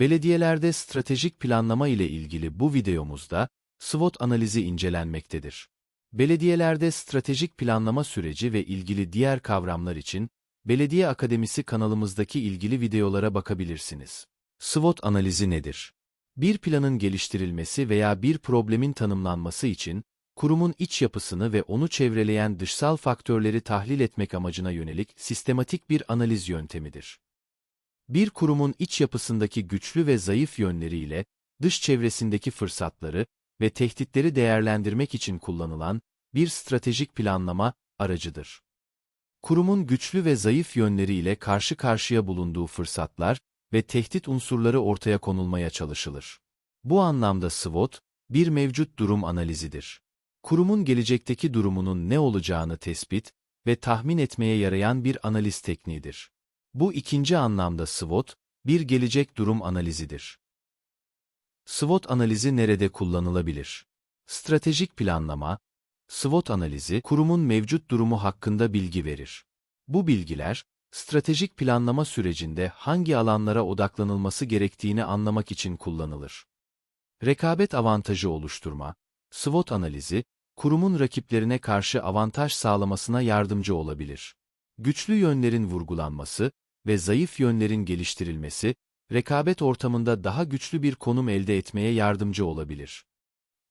Belediyelerde stratejik planlama ile ilgili bu videomuzda SWOT analizi incelenmektedir. Belediyelerde stratejik planlama süreci ve ilgili diğer kavramlar için Belediye Akademisi kanalımızdaki ilgili videolara bakabilirsiniz. SWOT analizi nedir? Bir planın geliştirilmesi veya bir problemin tanımlanması için kurumun iç yapısını ve onu çevreleyen dışsal faktörleri tahlil etmek amacına yönelik sistematik bir analiz yöntemidir. Bir kurumun iç yapısındaki güçlü ve zayıf yönleriyle dış çevresindeki fırsatları ve tehditleri değerlendirmek için kullanılan bir stratejik planlama aracıdır. Kurumun güçlü ve zayıf yönleriyle karşı karşıya bulunduğu fırsatlar ve tehdit unsurları ortaya konulmaya çalışılır. Bu anlamda SWOT, bir mevcut durum analizidir. Kurumun gelecekteki durumunun ne olacağını tespit ve tahmin etmeye yarayan bir analiz tekniğidir. Bu ikinci anlamda SWOT, bir gelecek durum analizidir. SWOT analizi nerede kullanılabilir? Stratejik planlama, SWOT analizi, kurumun mevcut durumu hakkında bilgi verir. Bu bilgiler, stratejik planlama sürecinde hangi alanlara odaklanılması gerektiğini anlamak için kullanılır. Rekabet avantajı oluşturma, SWOT analizi, kurumun rakiplerine karşı avantaj sağlamasına yardımcı olabilir. Güçlü yönlerin vurgulanması ve zayıf yönlerin geliştirilmesi, rekabet ortamında daha güçlü bir konum elde etmeye yardımcı olabilir.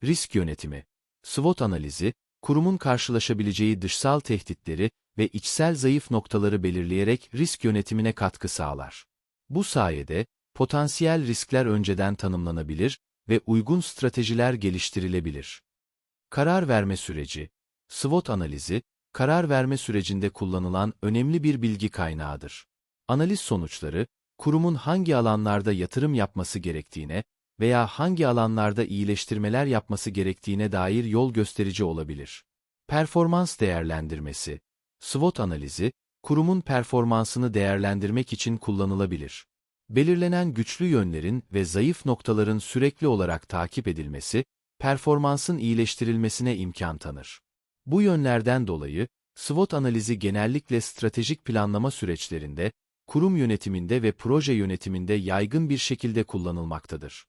Risk yönetimi, SWOT analizi, kurumun karşılaşabileceği dışsal tehditleri ve içsel zayıf noktaları belirleyerek risk yönetimine katkı sağlar. Bu sayede, potansiyel riskler önceden tanımlanabilir ve uygun stratejiler geliştirilebilir. Karar verme süreci, SWOT analizi, karar verme sürecinde kullanılan önemli bir bilgi kaynağıdır. Analiz sonuçları, kurumun hangi alanlarda yatırım yapması gerektiğine veya hangi alanlarda iyileştirmeler yapması gerektiğine dair yol gösterici olabilir. Performans değerlendirmesi, SWOT analizi, kurumun performansını değerlendirmek için kullanılabilir. Belirlenen güçlü yönlerin ve zayıf noktaların sürekli olarak takip edilmesi, performansın iyileştirilmesine imkan tanır. Bu yönlerden dolayı, SWOT analizi genellikle stratejik planlama süreçlerinde, kurum yönetiminde ve proje yönetiminde yaygın bir şekilde kullanılmaktadır.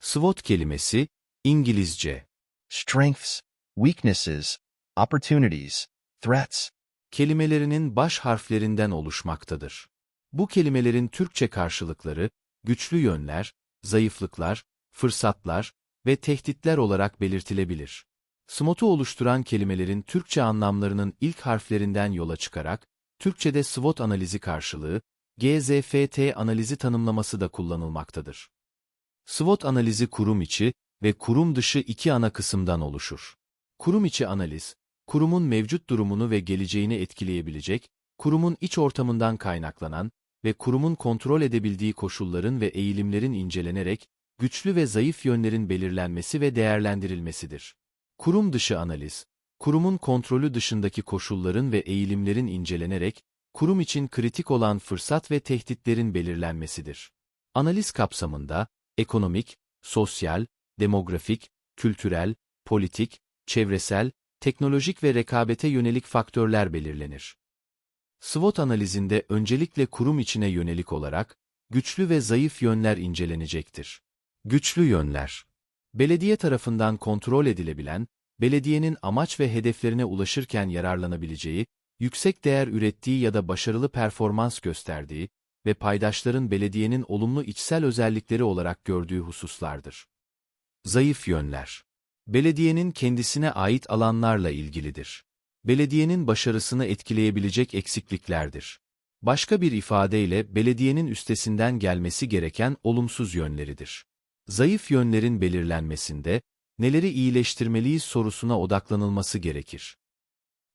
SWOT kelimesi, İngilizce, strengths, weaknesses, opportunities, threats, kelimelerinin baş harflerinden oluşmaktadır. Bu kelimelerin Türkçe karşılıkları, güçlü yönler, zayıflıklar, fırsatlar ve tehditler olarak belirtilebilir. SWOT'u oluşturan kelimelerin Türkçe anlamlarının ilk harflerinden yola çıkarak, Türkçe'de SWOT analizi karşılığı, GZFT analizi tanımlaması da kullanılmaktadır. SWOT analizi kurum içi ve kurum dışı iki ana kısımdan oluşur. Kurum içi analiz, kurumun mevcut durumunu ve geleceğini etkileyebilecek, kurumun iç ortamından kaynaklanan ve kurumun kontrol edebildiği koşulların ve eğilimlerin incelenerek, güçlü ve zayıf yönlerin belirlenmesi ve değerlendirilmesidir. Kurum dışı analiz, kurumun kontrolü dışındaki koşulların ve eğilimlerin incelenerek, kurum için kritik olan fırsat ve tehditlerin belirlenmesidir. Analiz kapsamında, ekonomik, sosyal, demografik, kültürel, politik, çevresel, teknolojik ve rekabete yönelik faktörler belirlenir. SWOT analizinde öncelikle kurum içine yönelik olarak, güçlü ve zayıf yönler incelenecektir. Güçlü yönler Belediye tarafından kontrol edilebilen, belediyenin amaç ve hedeflerine ulaşırken yararlanabileceği, yüksek değer ürettiği ya da başarılı performans gösterdiği ve paydaşların belediyenin olumlu içsel özellikleri olarak gördüğü hususlardır. Zayıf yönler Belediyenin kendisine ait alanlarla ilgilidir. Belediyenin başarısını etkileyebilecek eksikliklerdir. Başka bir ifadeyle belediyenin üstesinden gelmesi gereken olumsuz yönleridir. Zayıf yönlerin belirlenmesinde, neleri iyileştirmeliyiz sorusuna odaklanılması gerekir.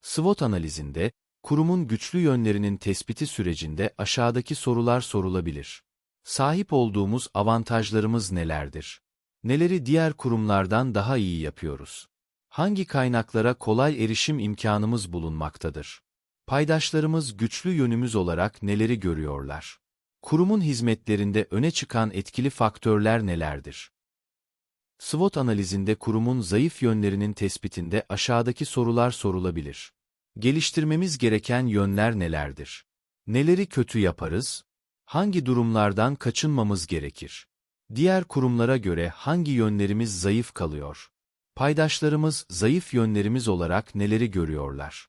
SWOT analizinde, kurumun güçlü yönlerinin tespiti sürecinde aşağıdaki sorular sorulabilir. Sahip olduğumuz avantajlarımız nelerdir? Neleri diğer kurumlardan daha iyi yapıyoruz? Hangi kaynaklara kolay erişim imkanımız bulunmaktadır? Paydaşlarımız güçlü yönümüz olarak neleri görüyorlar? Kurumun hizmetlerinde öne çıkan etkili faktörler nelerdir? SWOT analizinde kurumun zayıf yönlerinin tespitinde aşağıdaki sorular sorulabilir. Geliştirmemiz gereken yönler nelerdir? Neleri kötü yaparız? Hangi durumlardan kaçınmamız gerekir? Diğer kurumlara göre hangi yönlerimiz zayıf kalıyor? Paydaşlarımız zayıf yönlerimiz olarak neleri görüyorlar?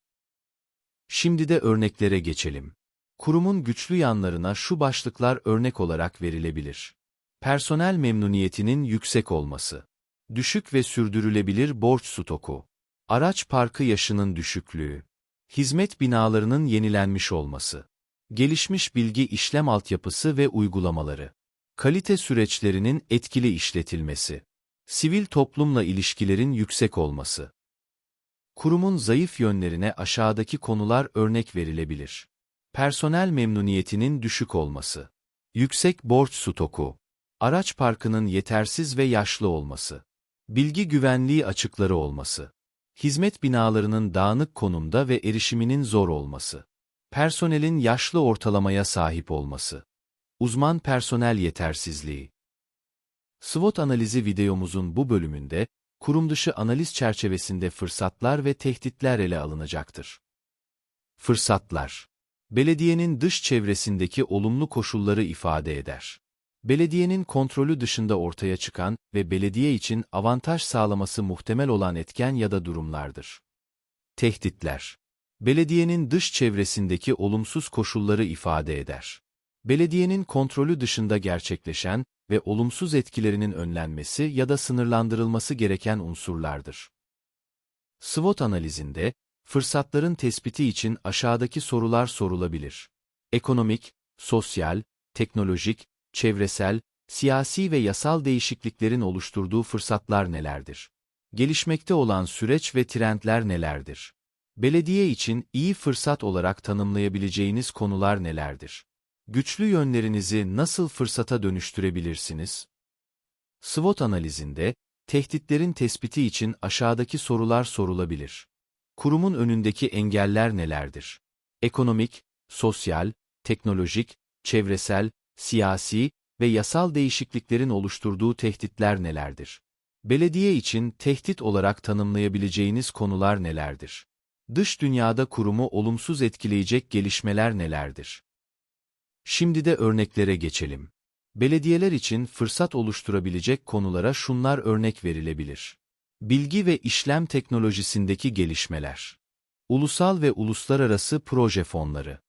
Şimdi de örneklere geçelim. Kurumun güçlü yanlarına şu başlıklar örnek olarak verilebilir. Personel memnuniyetinin yüksek olması. Düşük ve sürdürülebilir borç stoku. Araç parkı yaşının düşüklüğü. Hizmet binalarının yenilenmiş olması. Gelişmiş bilgi işlem altyapısı ve uygulamaları. Kalite süreçlerinin etkili işletilmesi. Sivil toplumla ilişkilerin yüksek olması. Kurumun zayıf yönlerine aşağıdaki konular örnek verilebilir. Personel memnuniyetinin düşük olması. Yüksek borç stoku. Araç parkının yetersiz ve yaşlı olması. Bilgi güvenliği açıkları olması. Hizmet binalarının dağınık konumda ve erişiminin zor olması. Personelin yaşlı ortalamaya sahip olması. Uzman personel yetersizliği. SWOT analizi videomuzun bu bölümünde, kurum dışı analiz çerçevesinde fırsatlar ve tehditler ele alınacaktır. Fırsatlar Belediyenin dış çevresindeki olumlu koşulları ifade eder. Belediyenin kontrolü dışında ortaya çıkan ve belediye için avantaj sağlaması muhtemel olan etken ya da durumlardır. Tehditler Belediyenin dış çevresindeki olumsuz koşulları ifade eder. Belediyenin kontrolü dışında gerçekleşen ve olumsuz etkilerinin önlenmesi ya da sınırlandırılması gereken unsurlardır. SWOT analizinde, fırsatların tespiti için aşağıdaki sorular sorulabilir. Ekonomik, sosyal, teknolojik, çevresel, siyasi ve yasal değişikliklerin oluşturduğu fırsatlar nelerdir? Gelişmekte olan süreç ve trendler nelerdir? Belediye için iyi fırsat olarak tanımlayabileceğiniz konular nelerdir? Güçlü yönlerinizi nasıl fırsata dönüştürebilirsiniz? SWOT analizinde, tehditlerin tespiti için aşağıdaki sorular sorulabilir. Kurumun önündeki engeller nelerdir? Ekonomik, sosyal, teknolojik, çevresel, siyasi ve yasal değişikliklerin oluşturduğu tehditler nelerdir? Belediye için tehdit olarak tanımlayabileceğiniz konular nelerdir? Dış dünyada kurumu olumsuz etkileyecek gelişmeler nelerdir? Şimdi de örneklere geçelim. Belediyeler için fırsat oluşturabilecek konulara şunlar örnek verilebilir. Bilgi ve işlem teknolojisindeki gelişmeler. Ulusal ve uluslararası proje fonları.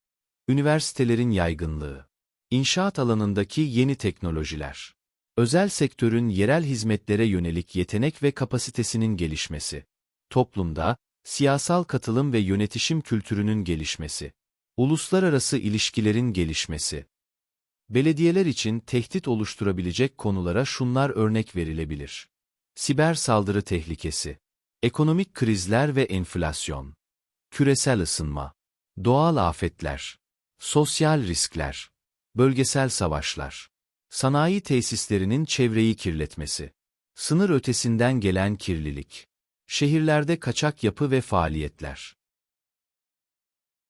Üniversitelerin yaygınlığı. İnşaat alanındaki yeni teknolojiler. Özel sektörün yerel hizmetlere yönelik yetenek ve kapasitesinin gelişmesi. Toplumda, siyasal katılım ve yönetişim kültürünün gelişmesi. Uluslararası ilişkilerin gelişmesi. Belediyeler için tehdit oluşturabilecek konulara şunlar örnek verilebilir. Siber saldırı tehlikesi. Ekonomik krizler ve enflasyon. Küresel ısınma. Doğal afetler. Sosyal riskler. Bölgesel savaşlar. Sanayi tesislerinin çevreyi kirletmesi. Sınır ötesinden gelen kirlilik. Şehirlerde kaçak yapı ve faaliyetler.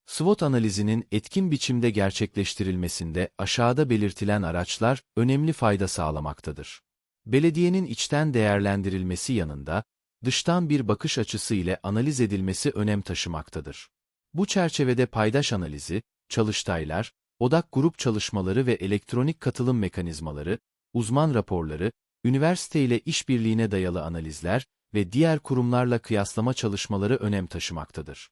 SWOT analizinin etkin biçimde gerçekleştirilmesinde aşağıda belirtilen araçlar önemli fayda sağlamaktadır. Belediyenin içten değerlendirilmesi yanında, dıştan bir bakış açısı ile analiz edilmesi önem taşımaktadır. Bu çerçevede paydaş analizi, çalıştaylar, odak grup çalışmaları ve elektronik katılım mekanizmaları, uzman raporları, üniversite ile işbirliğine dayalı analizler ve diğer kurumlarla kıyaslama çalışmaları önem taşımaktadır.